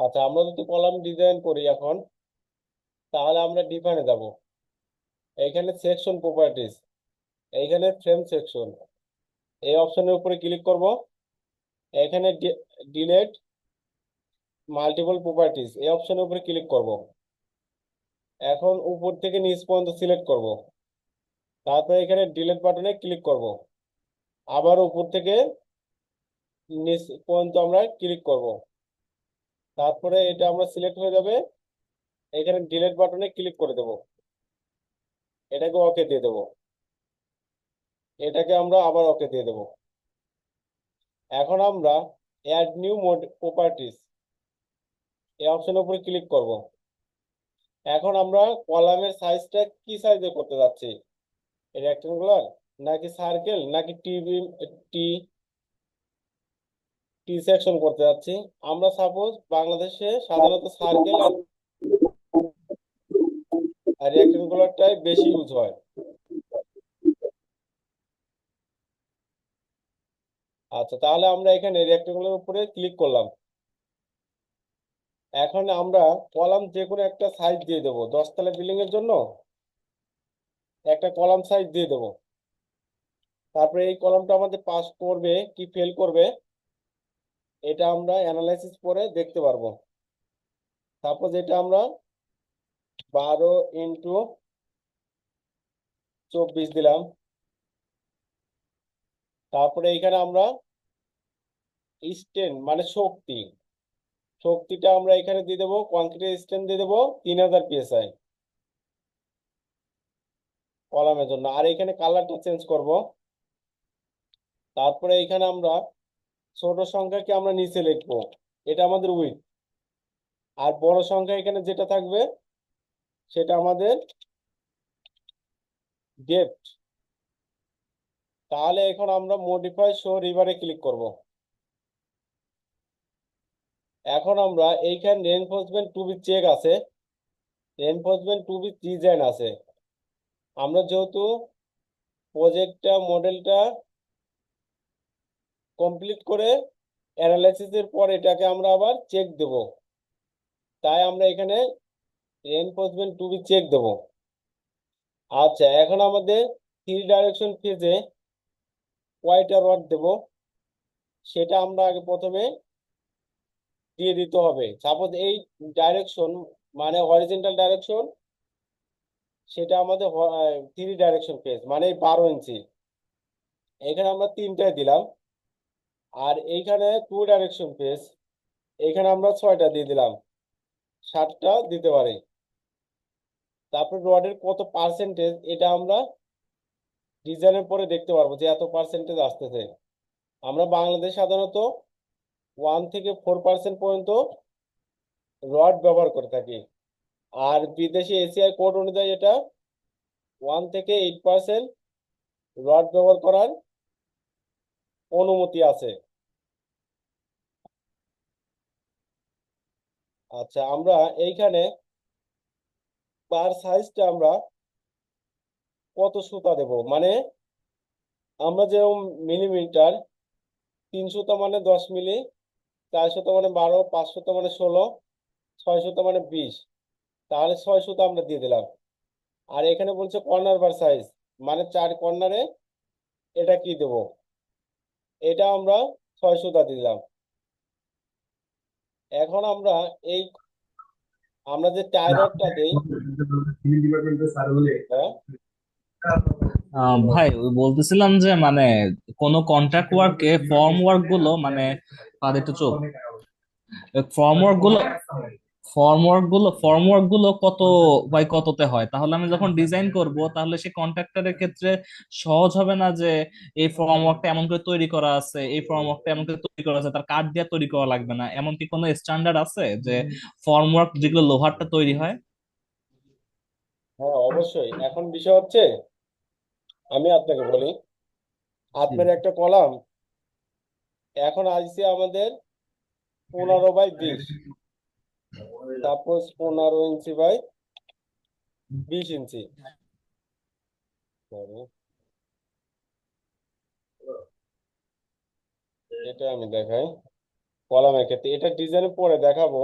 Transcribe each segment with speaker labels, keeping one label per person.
Speaker 1: আচ্ছা আমরা যদি কলাম ডিজাইন করি এখন, তাহলে আমরা ডিফাইনে যাব। এইখানে সেকশন প্রপার্টিজ এইখানে ফ্রেম সেকশন এই অপশনের উপরে ক্লিক করব। এখানে ডিলেট মাল্টিপল প্রপার্টিজ এই অপশনের উপরে ক্লিক করব। এখন উপর থেকে নিচ পর্যন্ত সিলেক্ট করব। তারপরে এখানে ডিলেট বাটনে ক্লিক করব। আবার উপর থেকে নিচ পর্যন্ত আমরা ক্লিক করব। তারপরে এটা আমরা সিলেক্ট হয়ে যাবে। এখানে ডিলেট বাটনে ক্লিক করে দেব। এটাকে ওকে দিয়ে দেব। এটাকে আমরা আবার ওকে দিয়ে দেব। এখন আমরা অ্যাড নিউ মোড প্রপার্টিস এই অপশনের উপরে ক্লিক করব। এখন আমরা কলামের সাইজটা কি সাইজে করতে যাচ্ছি? রেক্টেঙ্গুলার নাকি সার্কেল নাকি টি টি টি সেকশন করতে যাচ্ছি। আমরা সাপোজ বাংলাদেশে সাধারণত সার্কেল আর রেক্টেঙ্গুলারটাই বেশি ইউজ হয়। আচ্ছা তাহলে আমরা এখানে রেক্টেঙ্গুলার উপরে ক্লিক করলাম। এখন আমরা কলাম যে কোনো একটা সাইজ দিয়ে দেবো। দশতলা বিল্ডিং এর জন্য একটা কলাম সাইজ দিয়ে দেবো। তারপরে এই কলামটা আমাদের পাস করবে, কি ফেল করবে? এটা আমরা অ্যানালাইসিস করে দেখতে পারব। সাপোজ এটা আমরা বারো ইন্টু চব্বিশ দিলাম। তারপরে এখানে আমরা স্টেন মানে শক্তি। শক্তিটা আমরা এখানে দিয়ে দেবো কংক্রিট স্টেন দিয়ে দেবো তিন হাজার পিএসআই কলামের জন্য। আর এখানে কালারটা চেঞ্জ করব। তারপরে এখানে আমরা ছোট সংখ্যাকে আমরা নিচে লিখব। এটা আমাদের উইথ আর বড় সংখ্যা এখানে যেটা থাকবে, সেটা আমাদের ডেপথ তাহলে এখন আমরা মডিফাই শো রিভারে ক্লিক করব। এখন আমরা এইখানে রেনফোর্সমেন্ট টু বি চেক আছে। রেনফোর্সমেন্ট টু বি ডিজাইন আছে। আমরা যেহেতু প্রজেক্টটা মডেলটা কমপ্লিট করে অ্যানালাইসিসের পর এটাকে আমরা আবার চেক দেব। তাই আমরা এখানে রেনফোর্সমেন্ট টু বি চেক দেব। আচ্ছা এখন আমাদের থ্রি ডাইরেকশন ফেজে কয়টা রড দেব? সেটা আমরা আগে প্রথমে দিয়ে দিতে হবে। সাপোজ এই ডাইরেকশন মানে হরিজেন্টাল ডাইরেকশন সেটা আমাদের থ্রি ডাইরেকশন ফেজ মানে বারো ইঞ্চি। এখানে আমরা তিনটায় দিলাম। আর এইখানে টু ডাইরেকশন ফেজ এইখানে আমরা ছয়টা দিয়ে দিলাম, সাতটা দিতে পারি। তারপর রডের কত পার্সেন্টেজ এটা আমরা ডিজাইনের পরে দেখতে পারব যে এত পার্সেন্টেজ আসতেছে। আমরা বাংলাদেশ সাধারণত ওয়ান থেকে ফোর পার্সেন্ট পর্যন্ত রড ব্যবহার করে থাকি। আর বিদেশি এসিআই কোড অনুযায়ী এটা ওয়ান থেকে এইট পার্সেন্ট রড ব্যবহার করার অনুমতি আছে। আচ্ছা আমরা এইখানে বার সাইজটা আমরা কত সুতা দেব? মানে আমরা যেরকম মিলিমিটার তিন সুতা মানে দশ মিলি, চার সুতা মানে বারো, পাঁচ সুতা মানে ষোলো, ছয় সুতা মানে বিশ। তাহলে ছয় সুতা আমরা দিয়ে দিলাম। আর এখানে বলছে কর্নার বার সাইজ মানে চার কর্নারে এটা কি দেব? এটা আমরা ছয় সুতা দিলাম। এখন আমরা এই আমরা যে টাই রডটা দেই হ্যাঁ?
Speaker 2: আহ, ভাই ওই বলতেছিলাম যে মানে কোন কন্ট্রাক্ট ওয়ার্কে ফর্ম ওয়ার্কগুলো মানে পাদ একটু চোখ। ফর্ম ওয়ার্কগুলো ফর্ম ওয়ার্কগুলো ফর্ম ওয়ার্কগুলো কত বাই কততে হয়? তাহলে আমি যখন ডিজাইন করব তাহলে সে কন্ট্রাক্টরের ক্ষেত্রে সহজ হবে না যে এই ফর্ম ওয়ার্কটা এমন করে তৈরি করা আছে এই ফর্ম ওয়ার্কটা এমন করে তৈরি করা আছে তার কাঠ দিয়ে তৈরি করা লাগবে না। এমন কি কোনো স্ট্যান্ডার্ড আছে যে ফর্ম ওয়ার্ক যেগুলো লোহারটা তৈরি হয়?
Speaker 1: হ্যাঁ অবশ্যই। এখন বিষয় হচ্ছে আমি আপনাকে বলি আপনার একটা কলাম এখন আসছে আমাদের পনেরো বাই বিশ। সাপোজ পনেরো ইঞ্চি বাই বিশ ইঞ্চি. এটা আমি দেখাই। কলামের ক্ষেত্রে। এটা ডিজাইনের পরে দেখাবো।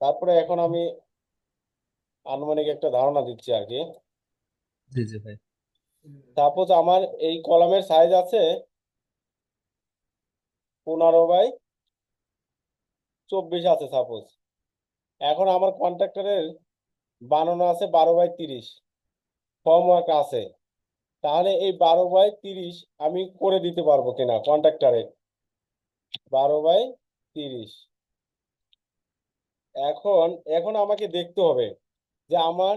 Speaker 1: তারপরে এখন আমি আনুমানিক একটা ধারণা দিচ্ছি আর কি।
Speaker 2: জি জি ভাই।
Speaker 1: সাপোজ আমার এই কলামের সাইজ আছে পনেরো বাই চব্বিশ আছে সাপোজ। এখন আমার কন্ট্রাক্টরের বানানো আছে বারো বাই তিরিশ ফর্মওয়ার্ক আছে। তাহলে এই বারো বাই তিরিশ আমি করে দিতে পারব কিনা কন্ট্রাক্টরে বারো বাই তিরিশ। এখন এখন আমাকে দেখতে হবে যে আমার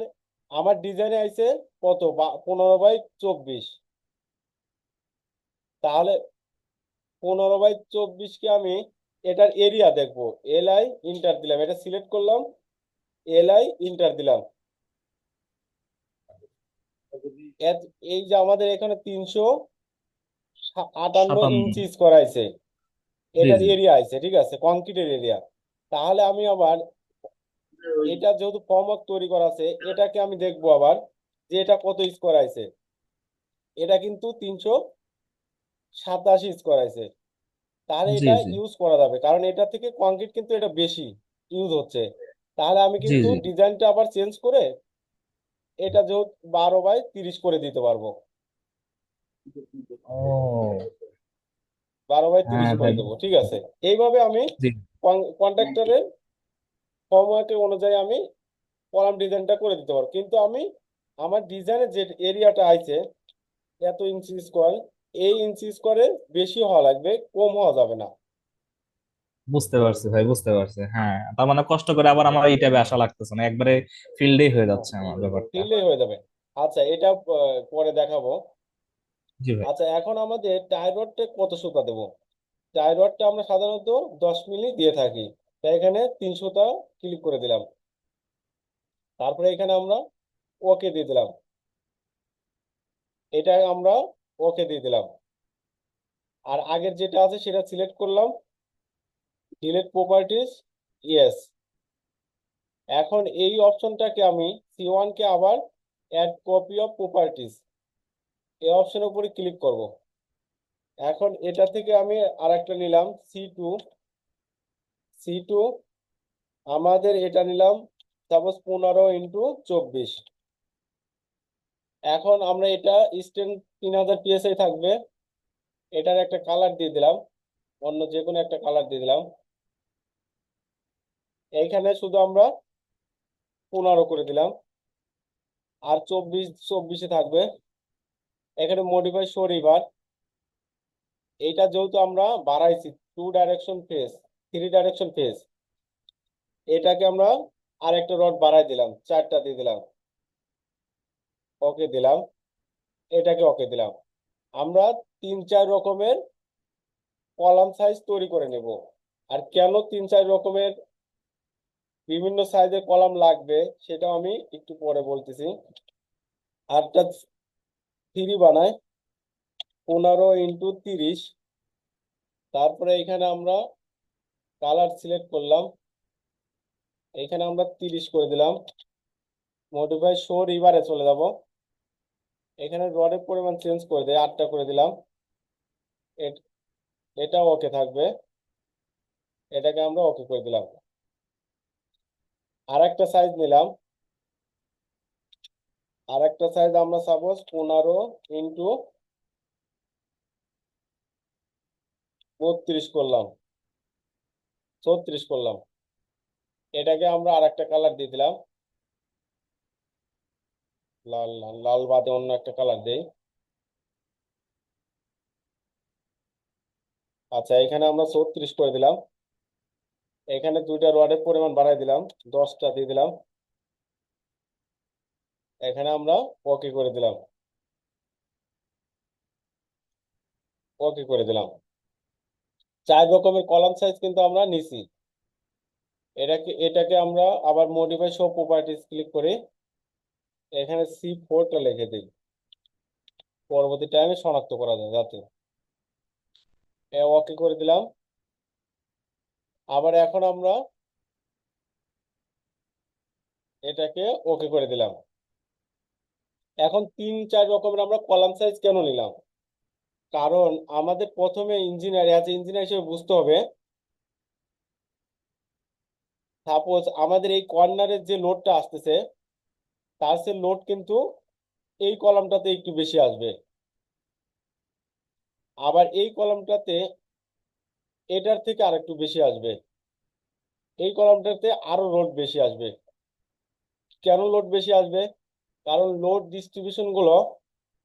Speaker 1: আমার ডিজাইনে আইছে কত? পনেরো বাই চব্বিশ। তাহলে পনেরো বাই চব্বিশকে আমি এটার এরিয়া দেখব। এল আই ইন্টার দিলাম। এটা সিলেক্ট করলাম। এল আই ইন্টার দিলাম এই যে আমাদের এখানে তিনশো আটান্ন ইঞ্চি স্কোয়ার আছে। এটার এরিয়া আছে ঠিক আছে? কংক্রিটের এরিয়া তাহলে আমি আবার এটা যেহেতু ফর্মওয়ার্ক তৈরি করা আছে এটাকে আমি দেখব আবার যে এটা কত স্কোয়ার আছে। এটা কিন্তু তিনশো সাতাশি স্কোয়ার আছে। তাহলে
Speaker 2: জি,
Speaker 1: এটা
Speaker 2: জি।
Speaker 1: ইউজ করা যাবে। কারণ এটা থেকে কংক্রিট কিন্তু এটা বেশি ইউজ হচ্ছে। তাহলে আমি
Speaker 2: জি,
Speaker 1: কিন্তু
Speaker 2: জি।
Speaker 1: ডিজাইনটা আবার চেঞ্জ করে এটা যেহেতু বারো বাই তিরিশ করে দিতে পারব।
Speaker 2: ও।
Speaker 1: বারো বাই তিরিশ
Speaker 2: হ্যাঁ
Speaker 1: করে
Speaker 2: ভাই।
Speaker 1: দেবো ঠিক আছে? এইভাবে আমি
Speaker 2: জি।
Speaker 1: কন্ট্রাক্টরের ফর্মওয়ার্কের অনুযায়ী আমি কলাম ডিজাইনটা করে দিতে পারব। কিন্তু আমি আমার ডিজাইনের যে এরিয়াটা আছে এত ইঞ্চি স্কোয়ার এই ইঞ্চি স্কোয়ারে বেশি হওয়া লাগবে কম হওয়া যাবে না।
Speaker 2: বুঝতে পারছি ভাই বুঝতে পারছি হ্যাঁ। তার মানে কষ্ট করে আবার আমার এই টাইপে আসা লাগতেছে না একবারে ফিল্ডেই হয়ে যাচ্ছে আমার ব্যাপারটা।
Speaker 1: ফিরলেই হয়ে যাবে। আচ্ছা এটা পরে দেখাবো।
Speaker 2: জি ভাই।
Speaker 1: আচ্ছা এখন আমাদের টাই রডটা কত সুতা দেবো? টাই রডটা আমরা সাধারণত দশ মিলি দিয়ে থাকি। তাই এখানে তিন সুতা ক্লিক করে দিলাম। তারপরে এখানে আমরা ওকে দিয়ে দিলাম। এটা আমরা ওকে দিয়ে দিলাম। আর আগের যেটা আছে সেটা সিলেক্ট করলাম। ডিলিট প্রপার্টিজ ইয়েস এখন এই অপশনটাকে আমি সি কে আবার অ্যাড কপি অফ প্রপার্টিজ এই অপশনের উপরে ক্লিক করব। এখন এটা থেকে আমি আর একটা নিলাম সি টু সি টু আমাদের এটা নিলাম সাপোজ পনেরো ইন্টু চব্বিশ। এখন আমরা এটা স্ট্যান্ড তিন হাজার পিএসআই থাকবে। এটার একটা কালার দিয়ে দিলাম। অন্য যে কোনো একটা কালার দিয়ে দিলাম। এইখানে শুধু আমরা পনেরো করে দিলাম। আর চব্বিশ, চব্বিশে থাকবে। এখানে মডিফাই শো এইটা যেহেতু আমরা বাড়াইছি two direction face three direction face এটাকে আমরা আরেকটা রড বাড়াই দিলাম, চারটা দিয়ে দিলাম। ওকে দিলাম। এটাকে ওকে দিলাম। আমরা তিন চার রকমের কলাম সাইজ তৈরি করে নেব। আর কেন তিন চার রকমের বিভিন্ন সাইজের কলাম লাগবে, সেটাও আমি একটু পরে বলতেছি। আরটা থ্রি বানাই, পনেরো ইন্টু তিরিশ। তারপরে এখানে আমরা কালার সিলেক্ট করলাম। এখানে আমরা তিরিশ করে দিলাম। মডিফাই শো রিভারে চলে যাব। এখানে রডের পরিমাণ চেঞ্জ করে দেয়, আটটা করে দিলাম। এটা ওকে থাকবে। এটাকে আমরা ওকে করে দিলাম। আর একটা সাইজ নিলাম। আর একটা সাইজ আমরা সাপোজ পনেরো ইন্টু বত্রিশ করলাম। ছত্রিশ করলাম। এটাকে আমরা আর একটা কালার দিয়ে দিলাম। লাল লাল লাল বাদে অন্য একটা কালার দেই। আচ্ছা এখানে আমরা ছত্রিশ করে দিলাম। এখানে দুইটা রডের পরিমাণ বাড়াই দিলাম, দশটা দিয়ে দিলাম। এখানে আমরা ওকে করে দিলাম। ওকে করে দিলাম। চার রকমের কলাম সাইজ কিন্তু আমরা নিছি। এটাকে এটাকে আমরা আবার মডিফাই শো প্রপার্টিজ ক্লিক করে। এখানে সি ফোরটা লিখে দিই। পরবর্তী টাইমে শনাক্ত করা যায়, যাতে। ওকে করে দিলাম? আবার এখন আমরা এটাকে ওকে করে দিলাম। এখন তিন চার রকমের আমরা কলাম সাইজ কেন নিলাম? কারণ আমাদের প্রথমে ইঞ্জিনিয়ার অ্যাজ ইঞ্জিনিয়ার হিসেবে বুঝতে হবে সাপোজ আমাদের এই কর্নারের যে লোডটা আসতেছে সে লোড কিন্তু এই কলামটাতে একটু বেশি আসবে। আবার এই কলামটাতে এটার থেকে আর একটু বেশি আসবে। এই কলামটাতে আরও লোড বেশি আসবে। কেন লোড বেশি আসবে? কারণ লোড ডিস্ট্রিবিউশনগুলো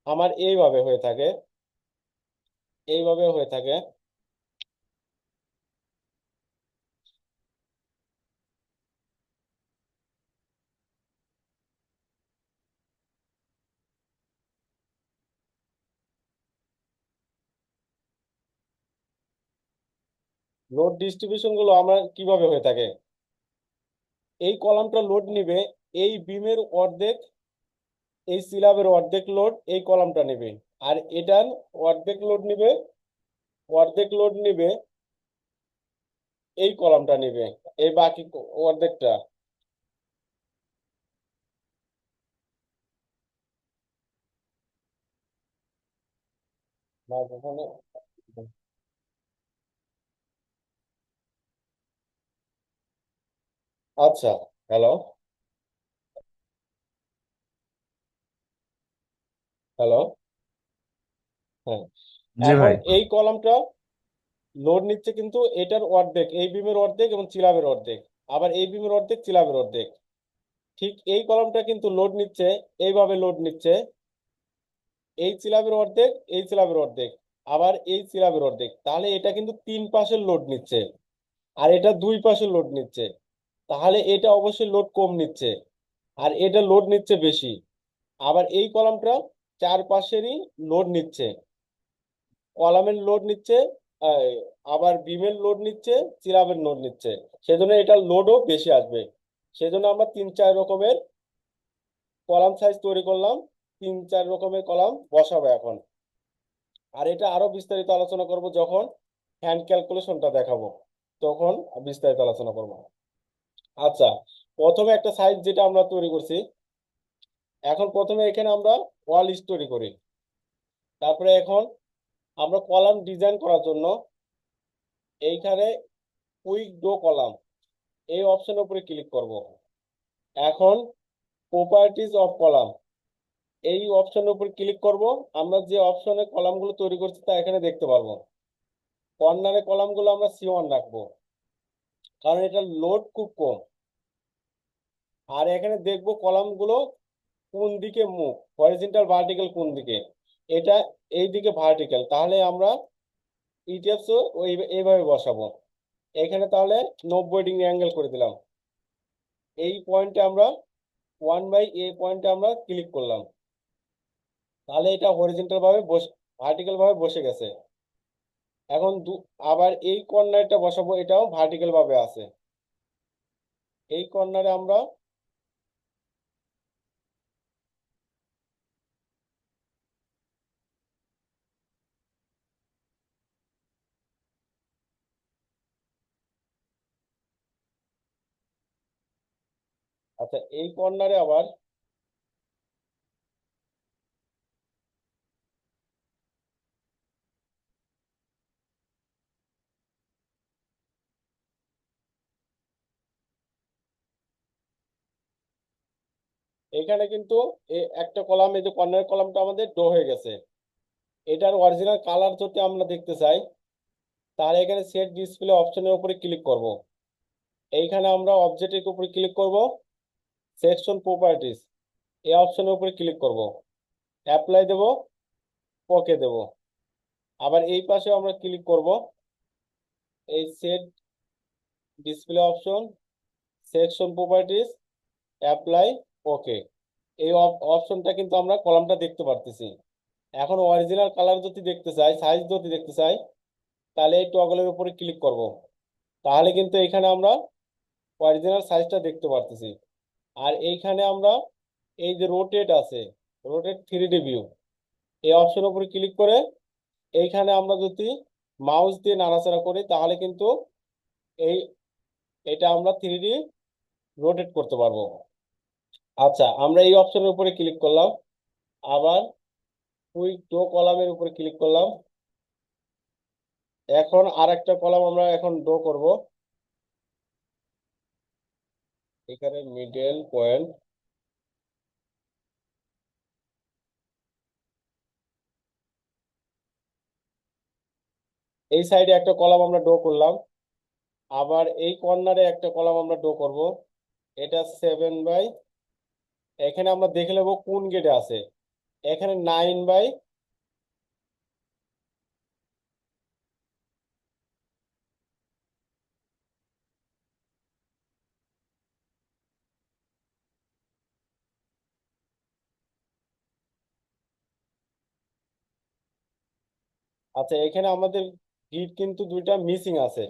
Speaker 1: আমার এইভাবে হয়ে থাকে। এইভাবে হয়ে থাকে। লোড ডিস্ট্রিবিউশনগুলো আমার কীভাবে হয়ে থাকে? এই কলামটা লোড নিবে, এই বিমের অর্ধেক, এই সিলাবের অর্ধেক লোড এই কলামটা নেবে। আর এটার অর্ধেক লোড নিবে, অর্ধেক লোড নিবে, এই কলামটা নিবে, এই বাকি অর্ধেকটা। মাইক্রোফোনে আচ্ছা হ্যালো হ্যালো হ্যাঁ।
Speaker 2: জি
Speaker 1: এখন
Speaker 2: ভাই।
Speaker 1: এই কলামটা লোড নিচ্ছে কিন্তু এটার অর্ধেক এই বিমের অর্ধেক এবং চিলাবের অর্ধেক। আবার এই বিমের অর্ধেক চিলাবের অর্ধেক। ঠিক এই কলামটা কিন্তু লোড নিচ্ছে এইভাবে লোড নিচ্ছে। এই চিলাবের অর্ধেক এই চিলাবের অর্ধেক আবার এই চিলাবের অর্ধেক। তাহলে এটা কিন্তু তিন পাশের লোড নিচ্ছে আর এটা দুই পাশের লোড নিচ্ছে। তাহলে এটা অবশ্যই লোড কম নিচ্ছে, আর এটা লোড নিচ্ছে বেশি। আবার এই কলামটা চারপাশেরই লোড নিচ্ছে। কলামের লোড নিচ্ছে আবার বিমের লোড নিচ্ছে চিলাবের লোড নিচ্ছে। সেজন্য এটা লোডও বেশি আসবে। সেজন্য আমরা তিন চার রকমের কলাম সাইজ তৈরি করলাম। তিন চার রকমের কলাম বসাবো এখন। আর এটা আরও বিস্তারিত আলোচনা করব যখন হ্যান্ড ক্যালকুলেশনটা দেখাবো। তখন বিস্তারিত আলোচনা করব। আচ্ছা প্রথমে একটা সাইজ যেটা আমরা তৈরি করছি, এখন প্রথমে এখানে আমরা ওয়াল তৈরি করি। তারপরে এখন আমরা কলাম ডিজাইন করার জন্য এইখানে কুইক ডো কলাম, এই অপশনের উপরে ক্লিক করব। এখন প্রপার্টিজ অফ কলাম, এই অপশনের উপর ক্লিক করব। আমরা যে অপশনে কলামগুলো তৈরি করছি তা এখানে দেখতে পারব। কর্নারে কলামগুলো আমরা সি ওয়ান রাখব। কারণ এটা লোড খুব কম। আর এখানে দেখব কলামগুলো কোন দিকে মুখ? হরিজন্টাল ভার্টিক্যাল কোন দিকে? এটা এই দিকে ভার্টিক্যাল তাহলে আমরা ইটিএফস ওই, এইভাবে বসাবো। এখানে তাহলে নব্বই ডিগ্রি অ্যাঙ্গেল করে দিলাম। এই পয়েন্টে আমরা ওয়ান বাই এ পয়েন্টে আমরা ক্লিক করলাম। তাহলে এটা হরিজন্টাল ভাবে বসে ভার্টিক্যাল ভাবে বসে গেছে। এখন দু, আবার এই কর্নারটা বসাবো, এটাও ভার্টিক্যাল ভাবে আছে। এই কর্নারে আমরা আচ্ছা এই কর্নারে আবার এখানে কিন্তু একটা কলাম, এই যে কর্নার কলামটা আমাদের ডো হয়ে গেছে। এটার অরিজিনাল কালার যদি আমরা দেখতে চাই, তাহলে এখানে সেট ডিসপ্লে অপশনের উপরে ক্লিক করব। এইখানে আমরা অবজেক্টের উপরে ক্লিক করব সেকশন প্রপার্টিজ এই অপশনের উপরে ক্লিক করব। অ্যাপ্লাই দেব ওকে দেব। আবার এই পাশে আমরা ক্লিক করব, এই set display option section properties apply okay এই অপশনটা কিন্তু আমরা কলামটা দেখতে পারতেছি। এখন অরিজিনাল কালার যদি দেখতে চাই সাইজ যদি দেখতে চাই, তাহলে এই টগলের উপরে ক্লিক করব। তাহলে কিন্তু এখানে আমরা অরিজিনাল সাইজটা দেখতে পারতেছি। আর এইখানে আমরা এই যে রোটেট আছে রোটেট থ্রি ডি ভিউ এই অপশনের উপরে ক্লিক করে এইখানে আমরা যদি মাউস দিয়ে নাড়াচাড়া করি, তাহলে কিন্তু এই, এটা আমরা থ্রি ডি রোটেট করতে পারব। আচ্ছা আমরা এই অপশনের উপরে ক্লিক করলাম। আবার কুইক ডো কলামের উপরে ক্লিক করলাম। এখন আর একটা কলাম আমরা এখন ডো করব। এখানে মিডল পয়েন্ট এই সাইডে একটা কলাম আমরা ড্র করলাম। আবার এই কর্নারে একটা কলাম আমরা ড্র করব। এটা সেভেন বাই এখানে আমরা দেখে নেব কোন গেটে আছে। এখানে নাইন বাই আচ্ছা এখানে আমাদের গিট কিন্তু দুইটা মিসিং আছে।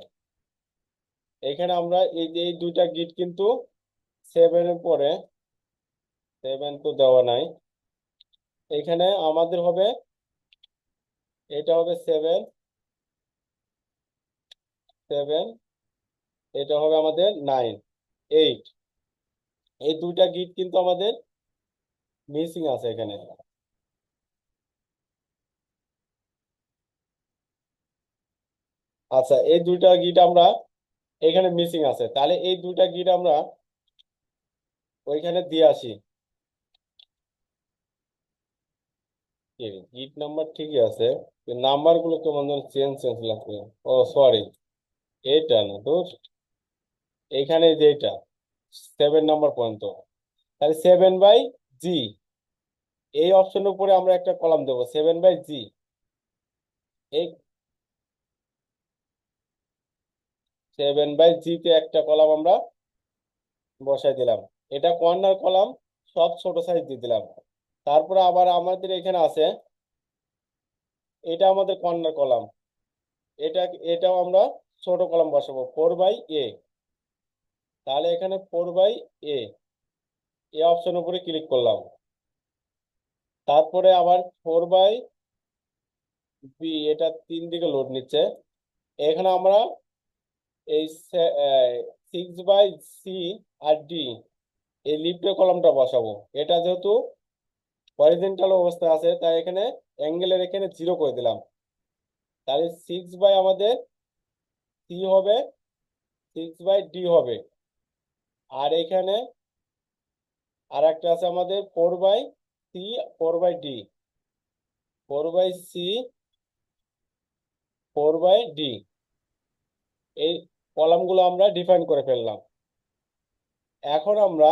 Speaker 1: এখানে আমরা এই এই দুইটা গিট কিন্তু সেভেনের পরে সেভেন তো দেওয়া নাই। এখানে আমাদের হবে, এটা হবে সেভেন সেভেন এটা হবে আমাদের নাইন এইট এই দুইটা গিট কিন্তু আমাদের মিসিং আছে এখানে। আচ্ছা এই দুইটা গিট আমরা এখানে মিসিং আছে। তাহলে এই দুইটা গিট আমরা ওইখানে দিয়ে আসি। গিট নাম্বার ঠিকই আছে নাম্বারগুলো কেমন যেন চেঞ্জ চেঞ্জ লাগছে। ও সরি না দোষ এইটা সেভেন নাম্বার তাহলে সেভেন বাই জি এই উপরে আমরা একটা কলাম দেবো সেভেন বাই জি এই সেভেন বাই জি তে একটা কলাম আমরা বসাই দিলাম। এটা কর্নার কলাম সব ছোট সাইজ দিয়ে দিলাম। তারপরে আবার আমাদের এখানে আছে, এটা আমাদের কর্নার কলাম। এটা, এটাও আমরা ছোট কলাম বসাবো ফোর বাই এ তাহলে এখানে four by A A option উপরে ক্লিক করলাম। তারপরে আবার ফোর বাই বি এটা তিন দিকে লোড নিচ্ছে। এখানে আমরা এই সিক্স বাই সি আর ডি এই লিফটের কলমটা বসাবো। এটা যেহেতু হরিজেন্টাল অবস্থায় আছে, তাই এখানে অ্যাঙ্গেলের এখানে জিরো করে দিলাম। তাহলে সিক্স বাই আমাদের সি হবে সিক্স বাই ডি হবে। আর এখানে আর একটা আছে আমাদের four by C four by D four by C four by D এই কলামগুলো আমরা ডিফাইন করে ফেললাম। এখন আমরা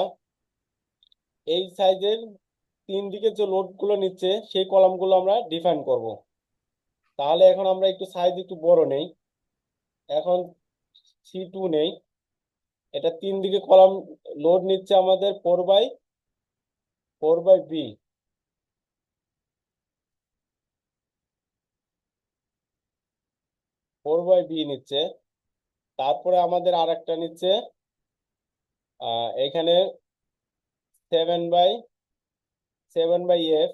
Speaker 1: এই সাইজের তিন দিকে যে লোডগুলো নিচ্ছে, সেই কলামগুলো আমরা ডিফাইন করব। তাহলে এখন আমরা একটু সাইজ একটু বড় নেই। এখন সি টু নেই। এটা তিন দিকে কলাম লোড নিচ্ছে আমাদের four by four by B four by B নিচ্ছে। তারপরে আমাদের আর একটা নিচ্ছে এখানে seven by seven by F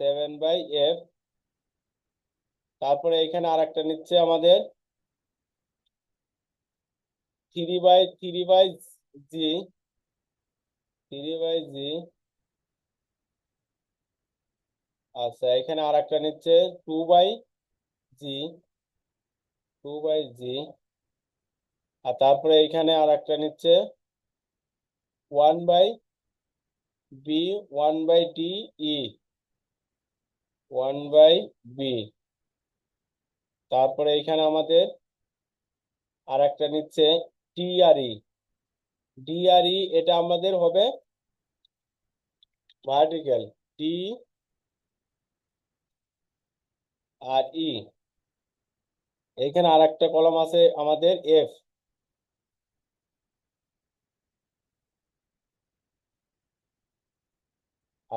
Speaker 1: seven by F তারপরে এখানে আর একটা নিচ্ছে আমাদের three by three by G three by G আচ্ছা এখানে আর একটা নিচ্ছে two by G two by G আর তারপরে এখানে আর একটা নিচ্ছে one by B one by D E one by B তারপরে এখানে আমাদের আর একটা নিচ্ছে টিআরই ডিআরই এটা আমাদের হবে ভার্টিক্যাল টি আর ই এখানে আর একটা কলম আছে আমাদের এফ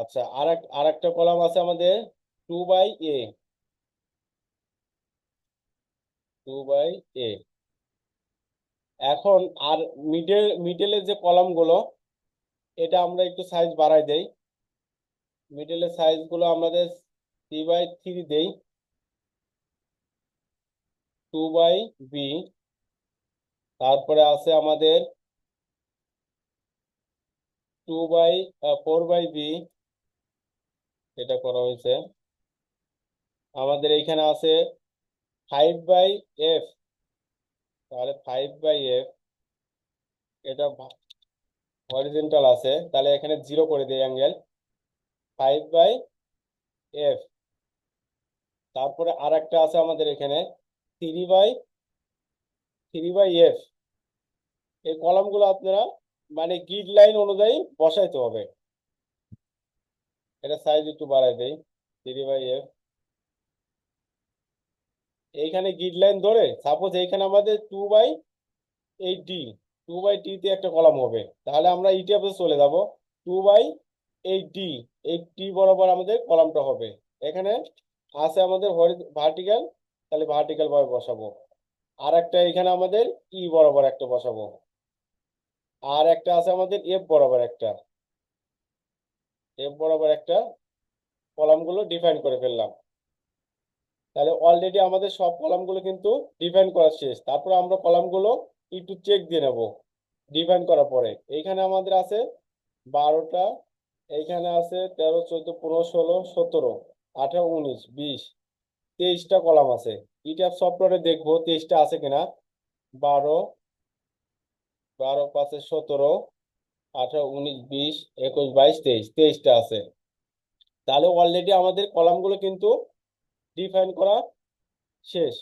Speaker 1: আচ্ছা আর আর একটা কলাম আছে আমাদের two by A two by A এখন আর মিডল মিডলের যে কলামগুলো, এটা আমরা একটু সাইজ বাড়াই দেই। মিডলের সাইজগুলো আমাদের থ্রি বাই থ্রি দেই। টু বাই বি তারপরে আছে আমাদের two by four by B এটা করা হয়েছে। আমাদের এইখানে আছে ফাইভ বাই এফ তাহলে ফাইভ বাই এফ এটা হরিজেন্টাল আছে। তাহলে এখানে জিরো করে দিই অ্যাঙ্গেল ফাইভ বাই এফ তারপরে আর একটা আছে আমাদের এখানে three by three by F এই কলামগুলো আপনারা মানে গ্রিড লাইন অনুযায়ী বসাইতে হবে। এটা সাইজ একটু বাড়াই দেই। থ্রি বাই এফ এইখানে গ্রিড লাইন ধরে সাপোজ এইখানে আমাদের two by eight D two by তে একটা কলাম হবে। তাহলে আমরা ইটিএফে চলে যাব। টু বাই এইট ডি এই টি বরাবর আমাদের কলামটা হবে। এখানে আছে আমাদের ভার্টিক্যাল তাহলে ভার্টিক্যাল ভাবে বসাবো। আর একটা এখানে আমাদের ই বরাবর একটা বসাবো। আর একটা আছে আমাদের এফ বরাবর একটা। এফ বরাবর একটা কলামগুলো ডিফাইন করে ফেললাম। তাহলে অলরেডি আমাদের সব কলামগুলো কিন্তু ডিফাইন করা শেষ। তারপরে আমরা কলামগুলো একটু চেক দিয়ে নেব ডিফাইন করার পরে। এইখানে আমাদের আছে বারোটা, এইখানে আছে তেরো, চোদ্দ, পনেরো, ষোলো, সতেরো, আঠারো, উনিশ, বিশ, তেইশটা কলাম আছে। ইটার সফটওয়্যারে দেখব, তেইশটা আছে কিনা? বারো বারো, পাঁচে সতেরো আঠারো, উনিশ, বিশ, একুশ, বাইশ, তেইশ, তেইশটা আছে। তাহলে অলরেডি আমাদের কলামগুলো কিন্তু ডিফাইন করা শেষ।